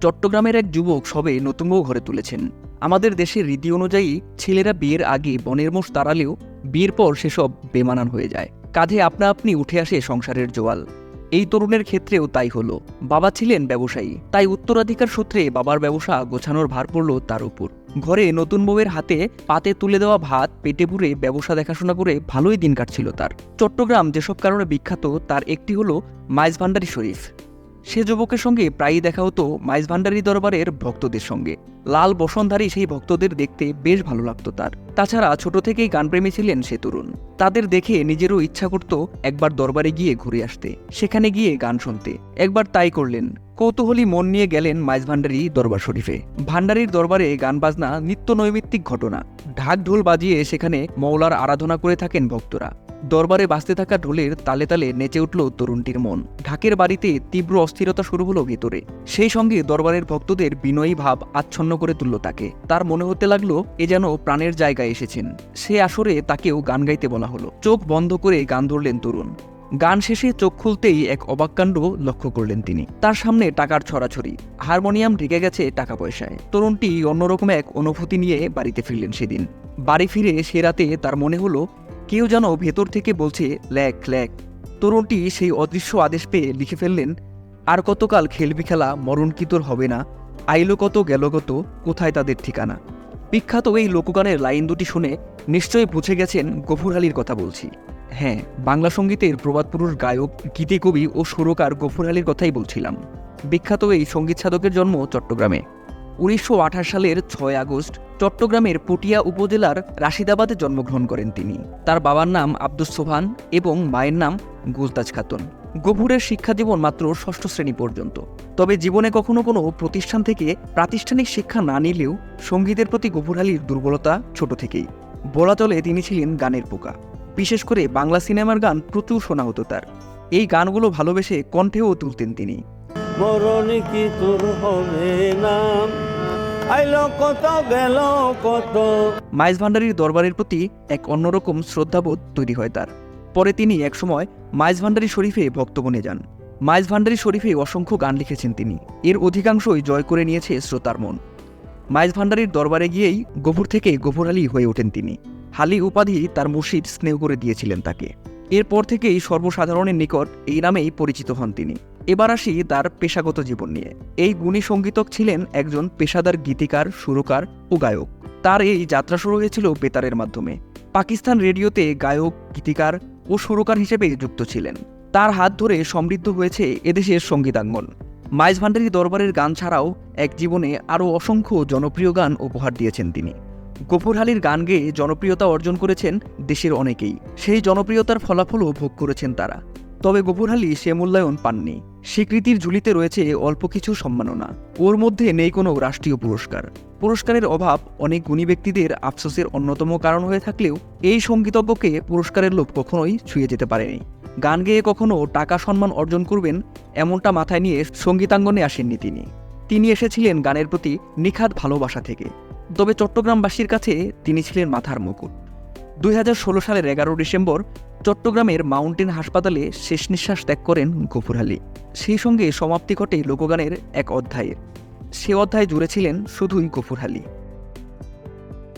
চট্টগ্রামের এক যুবক সবে নতুন বউ ঘরে তুলেছেন। আমাদের দেশের রীতি অনুযায়ী ছেলেরা বিয়ের আগে বনের মোষ তাড়ালেও বিয়ের পর সেসব বেমানান হয়ে যায়। কাঁধে আপনা আপনি উঠে আসে সংসারের জোয়াল। এই তরুণের ক্ষেত্রেও তাই হলো। বাবা ছিলেন ব্যবসায়ী, তাই উত্তরাধিকার সূত্রে বাবার ব্যবসা গোছানোর ভার পড়ল তার উপর। ঘরে নতুন বউয়ের হাতে পাতে তুলে দেওয়া ভাত, পেটে পুরে ব্যবসা দেখাশোনা করে ভালোই দিন কাটছিল তার। চট্টগ্রাম যেসব কারণে বিখ্যাত, তার একটি হলো মাইজ ভান্ডারি শরীফ। সে যুবকের সঙ্গে প্রায়ই দেখা হতো মাইজ ভান্ডারি দরবারের ভক্তদের সঙ্গে। লাল বসনধারী সেই ভক্তদের দেখতে বেশ ভালো লাগতো তার। তাছাড়া ছোট থেকেই গানপ্রেমী ছিলেন সে তরুণ। তাদের দেখে নিজেরও ইচ্ছা করত একবার দরবারে গিয়ে ঘুরে আসতে, সেখানে গিয়ে গান শুনতে। একবার তাই করলেন। কৌতূহলী মন নিয়ে গেলেন মাইজ ভান্ডারি দরবার শরীফে। ভান্ডারির দরবারে গান বাজনা, নিত্য নৈমিত্তিক ঘটনা। ঢাক ঢোল বাজিয়ে সেখানে মৌলার আরাধনা করে থাকেন ভক্তরা। দরবারে বাঁচতে থাকা ঢোলের তালে তালে নেচে উঠল তরুণটির মন। ঢাকের বাড়িতে তীব্র অস্থিরতা শুরু হলো ভেতরে। সেই সঙ্গে দরবারের ভক্তদের বিনয়ী ভাব আচ্ছন্ন করে তুলল তাকে। তার মনে হতে লাগল, এ যেন প্রাণের জায়গায় এসেছেন। সে আসরে তাকেও গান গাইতে বলা হলো। চোখ বন্ধ করে গান ধরলেন তরুণ। গান শেষে চোখ খুলতেই এক অবাককাণ্ড লক্ষ্য করলেন তিনি। তার সামনে টাকার ছড়াছড়ি। হারমোনিয়াম ঢেকে গেছে টাকা পয়সায়। তরুণটি অন্যরকম এক অনুভূতি নিয়ে বাড়িতে ফিরলেন সেদিন। বাড়ি ফিরে সে রাতে তার মনে হলো কেউ যেন ভেতর থেকে বলছে, ল্যাক ল্যাক। তরুণটি সেই অদৃশ্য আদেশ পেয়ে লিখে ফেললেন, আর কতকাল খেলবি খেলা, মরণ কি তোর হবে না? আইলো কত, গেল কত, কোথায় তাদের ঠিকানা? বিখ্যাত এই লোকগানের লাইন দুটি শুনে নিশ্চয়ই বুঝে গেছেন গফুর আলীর কথা বলছি। হ্যাঁ বাংলা সঙ্গীতের প্রবাদ পুরুষ গায়ক গীতে কবি ও সুরকার গফুর আলীর কথাই বলছিলাম। বিখ্যাত এই সংগীত সাধকের জন্ম চট্টগ্রামে। উনিশশো আঠাশ সালের ছয় আগস্ট চট্টগ্রামের পটিয়া উপজেলার রাশিদাবাদে জন্মগ্রহণ করেন তিনি। তার বাবার নাম আব্দুস সোহান এবং মায়ের নাম গুলতাজ খাতুন। গভুরের শিক্ষা জীবন মাত্র ষষ্ঠ শ্রেণি পর্যন্ত। তবে জীবনে কখনো কোনো প্রতিষ্ঠান থেকে প্রাতিষ্ঠানিক শিক্ষা না নিলেও সঙ্গীতের প্রতি গভুর আলীর দুর্বলতা ছোট থেকেই। বলা চলে তিনি ছিলেন গানের পোকা। বিশেষ করে বাংলা সিনেমার গান প্রচুর শোনা হতো তার। এই গানগুলো ভালোবেসে কণ্ঠেও তুলতেন তিনি। মরণ কি তোর হবে মাইজ ভান্ডারির দরবারের প্রতি এক অন্যরকম শ্রদ্ধাবোধ তৈরি হয় তার। পরে তিনি একসময় মাইজ ভান্ডারি শরীফে ভক্তগণে যান। মাইজ ভান্ডারি শরীফে অসংখ্য গান লিখেছেন তিনি। এর অধিকাংশই জয় করে নিয়েছে শ্রোতার মন। মাইজ ভান্ডারির দরবারে গিয়েই গভুর থেকে গভুর আলী হয়ে ওঠেন তিনি। হালি উপাধি তার মুর্শিদ স্নেহ করে দিয়েছিলেন তাকে। এরপর থেকেই সর্বসাধারণের নিকট এই নামেই পরিচিত হন তিনি। এবার আসি তার পেশাগত জীবন নিয়ে। এই গুণী সঙ্গীতক ছিলেন একজন পেশাদার গীতিকার, সুরকার ও গায়ক। তার এই যাত্রা শুরু হয়েছিল বেতারের মাধ্যমে। পাকিস্তান রেডিওতে গায়ক, গীতিকার ও সুরকার হিসেবে যুক্ত ছিলেন। তার হাত ধরে সমৃদ্ধ হয়েছে এদেশের সঙ্গীতাঙ্গন। মাইজ ভান্ডারি দরবারের গান ছাড়াও এক জীবনে আরও অসংখ্য জনপ্রিয় গান উপহার দিয়েছেন তিনি। গফুর আলীর গান গেয়ে জনপ্রিয়তা অর্জন করেছেন দেশের অনেকেই। সেই জনপ্রিয়তার ফলাফলও ভোগ করেছেন তারা। তবে গফুর আলী সে মূল্যায়ন পাননি। স্বীকৃতির ঝুলিতে রয়েছে অল্প কিছু সম্মাননা। ওর মধ্যে নেই কোনো রাষ্ট্রীয় পুরস্কার। পুরস্কারের অভাব অনেক গুণী ব্যক্তিদের আফসোসের অন্যতম কারণ হয়ে থাকলেও এই সঙ্গীতজ্ঞকে পুরস্কারের লোভ কখনোই ছুঁয়ে যেতে পারেনি। গান গেয়ে কখনো টাকা সম্মান অর্জন করবেন এমনটা মাথায় নিয়ে সঙ্গীতাঙ্গনে আসেননি তিনি। তিনি এসেছিলেন গানের প্রতি নিখাত ভালোবাসা থেকে। তবে চট্টগ্রামবাসীর কাছে তিনি ছিলেন মাথার মুকুট। দুই হাজার ষোলো সালের এগারো ডিসেম্বর চট্টগ্রামের মাউন্টেন হাসপাতালে শেষ নিঃশ্বাস ত্যাগ করেন গফুর আলী। সেই সঙ্গে সমাপ্তি ঘটে লোকগানের এক অধ্যায়ের। সে অধ্যায় জুড়েছিলেন শুধুই গফুর আলী।